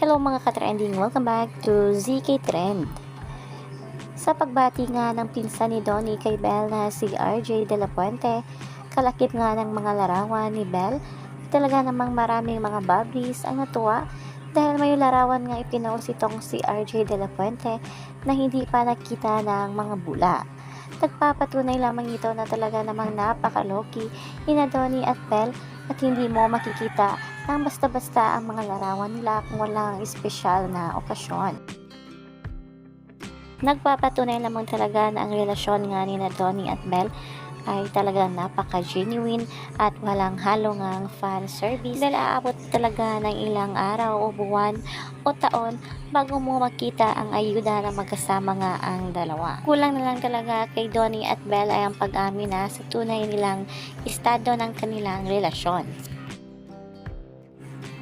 Hello mga ka-trending, welcome back to ZK Trend. Sa pagbati nga ng pinsan ni Donnie kay Belle na si RJ De La Puente, kalakip nga ng mga larawan ni Belle, talaga namang maraming mga bablis ang natuwa dahil may larawan nga ipinost itong si RJ De La Puente na hindi pa nakita ng mga bula. Nagpapatunay lamang ito na talaga namang napakaloki ni Donnie at Belle at hindi mo makikita nang basta-basta ang mga larawan nila kung walang espesyal na okasyon. Nagpapatunay lamang talaga na ang relasyon nga ni Donnie at Belle ay talagang napaka-genuine at walang halong fan service dahil aabot talaga ng ilang araw o buwan o taon bago mo makita ang ayuda na magkasama nga ang dalawa. Kulang na lang talaga kay Donnie at Belle ay ang pag-amin na sa tunay nilang estado ng kanilang relasyon.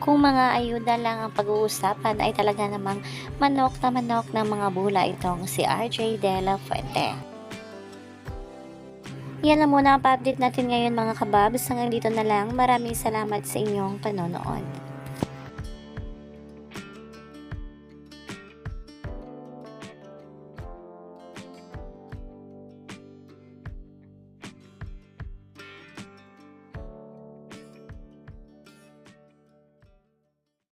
Kung mga ayuda lang ang pag-uusapan ay talaga namang manok na manok ng mga bula itong si RJ De La Fuente. Yan lang muna ang pa-update natin ngayon mga kababs. Hanggang dito na lang. Maraming salamat sa inyong panonood.